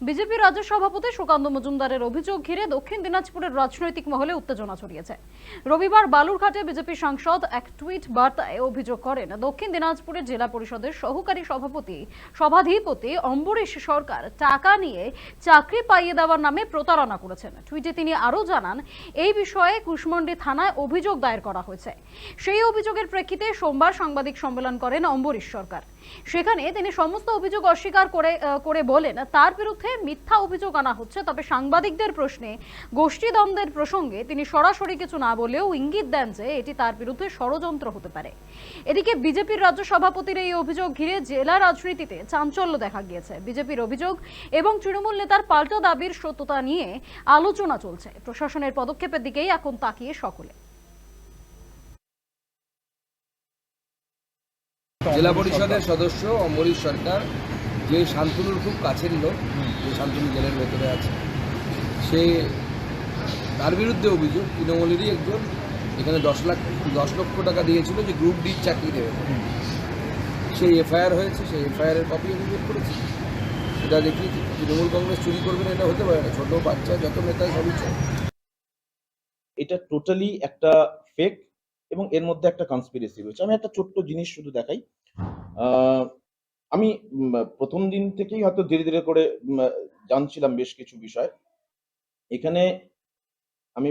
BJP রাজ্য সভাপতি সুকান্ত মজুমদারের অভিযোগ ঘিরে দক্ষিণ দিনাজপুরের রাজনৈতিক মহলে উত্তেজনা ছড়িয়েছে। রবিবার বালুরঘাটে বিজেপি সাংসদ এক টুইট বার্তায় অভিযোগ করেন, দক্ষিণ দিনাজপুরের জেলা পরিষদের সহকারী সভাপতি সভাধিপতি অম্বরীশ সরকার টাকা নিয়ে চাকরি পাইয়ে দেওয়ার নামে প্রতারণা করেছেন। টুইটে তিনি আরও জানান, এই বিষয়ে কুশমন্ডি থানায় অভিযোগ দায়ের করা হয়েছে। সেই অভিযোগের প্রেক্ষিতে সোমবার সাংবাদিক সম্মেলন করেন অম্বরীশ সরকার। সেখানে তিনি সমস্ত অভিযোগ অস্বীকার করে করে বলেন, তার বিরুদ্ধে মিথ্যা অভিযোগ আনা হচ্ছে। তবে সাংবাদিকদের প্রশ্নে গোষ্ঠীদ্বন্দ্বের প্রসঙ্গে তিনি সরাসরি কিছু না বলেও ইঙ্গিত দেন যে এটি তার বিরুদ্ধে ষড়যন্ত্র হতে পারে। এদিকে বিজেপির রাজ্য সভাপতির এই অভিযোগ ঘিরে জেলা রাজনীতিতে চাঞ্চল্য দেখা গিয়েছে। বিজেপির অভিযোগ এবং তৃণমূল নেতার পাল্টা দাবির সত্যতা নিয়ে আলোচনা চলছে। প্রশাসনের পদক্ষেপের দিকেই এখন তাকিয়ে সকলে। জেলা পরিষদের সদস্য অমরিশ সরকার যে শান্তনুর খুব কাছের লোক যে শান্তনু জেলের ভেতরে আছে সে তার বিরুদ্ধে অভিযোগ তৃণমূলেরই একজন এখানে দশ লাখ দশ লক্ষ টাকা দিয়েছিল যে গ্রুপ ডির চাকরি দেবে। সেই এফআইআর হয়েছে সেই এফআইআরের কপি অভিযোগ করেছে। সেটা দেখি তৃণমূল কংগ্রেস চুরি করবে না এটা হতে পারে না ছোটো বাচ্চা যত নেতা সবই। এটা টোটালি একটা ফেক এবং এর মধ্যে একটা কনস্পিরেসি রয়েছে। আমি একটা ছোট্ট জিনিস শুধু দেখাই। আমি প্রথম দিন থেকেই হয়তো ধীরে ধীরে করে জানছিলাম বেশ কিছু বিষয়। এখানে আমি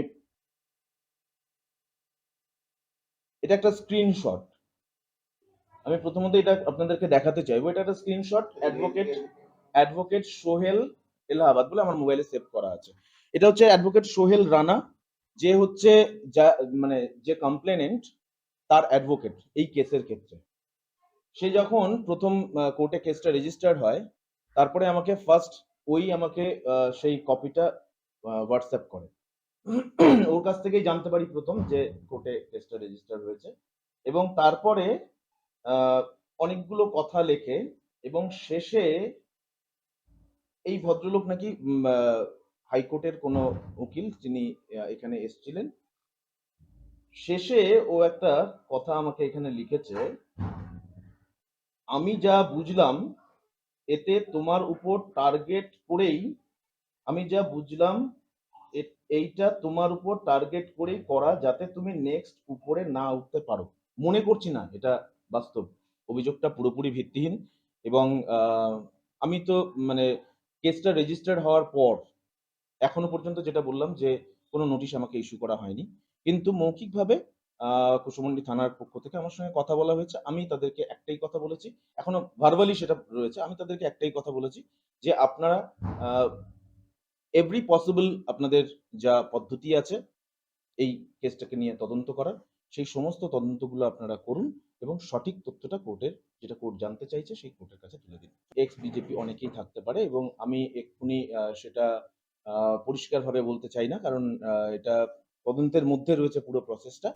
এটা একটা স্ক্রিনশট আমি প্রথমত এটা আপনাদেরকে দেখাতে চাইব। এটা একটা screenshot advocate advocate Sohel Allahabad বলে আমার মোবাইলে সেভ করা আছে। এটা হচ্ছে অ্যাডভোকেট সোহেল রানা। যে হচ্ছে যা মানে যে কমপ্লেনেন্ট তার অ্যাডভোকেট এই কেসের ক্ষেত্রে। সে যখন প্রথম কোর্টে কেসটা রেজিস্টার্ড হয়, তারপরে আমাকে ফার্স্ট ওই আমাকে সেই কপিটা হোয়াটসঅ্যাপ করে। ওর কাছ থেকেই জানতে পারি প্রথম যে কোর্টে কেসটা রেজিস্টার হয়েছে। এবং তারপরে অনেকগুলো কথা লেখে এবং শেষে এই ভদ্রলোক নাকি হাইকোর্টের কোনো উকিল যিনি এখানে এসেছিলেন। শেষে ও একটা কথা আমাকে এখানে লিখেছে আমি যা বুঝলাম, এতে তোমার উপর টার্গেট করেই, আমি যা বুঝলাম এইটা তোমার উপর টার্গেট করেই করা যাতে তুমি নেক্সট উপরে না উঠতে পারো। মনে করছি না, এটা বাস্তব। অভিযোগটা পুরোপুরি ভিত্তিহীন এবং আমি তো মানে কেসটা রেজিস্টার্ড হওয়ার পর, এখনও পর্যন্ত যেটা বললাম যে কোনো নোটিশ আমাকে ইস্যু করা হয়নি। কিন্তু মৌখিকভাবে আহ, কুশমন্ডি থানার পক্ষ থেকে আমার সঙ্গে কথা বলা হয়েছে। আমি তাদেরকে একটাই কথা বলেছি। এখনও ভার্বালি সেটা রয়েছে। আমি তাদেরকে একটাই কথা বলেছি যে আপনারা এভরি পসিবল আপনাদের যা পদ্ধতি আছে এই কেসটাকে নিয়ে তদন্ত করার সেই সমস্ত তদন্তগুলো আপনারা করুন এবং সঠিক তথ্যটা কোর্টের যেটা কোর্ট জানতে চাইছে সেই কোর্টের কাছে তুলে দিন। এক্স বিজেপি অনেকেই থাকতে পারে এবং আমি এক্ষুনি সেটা পরিষ্কারভাবে বলতে চাই না কারণ এটা তদন্তের মধ্যে রয়েছে পুরো প্রসেসটা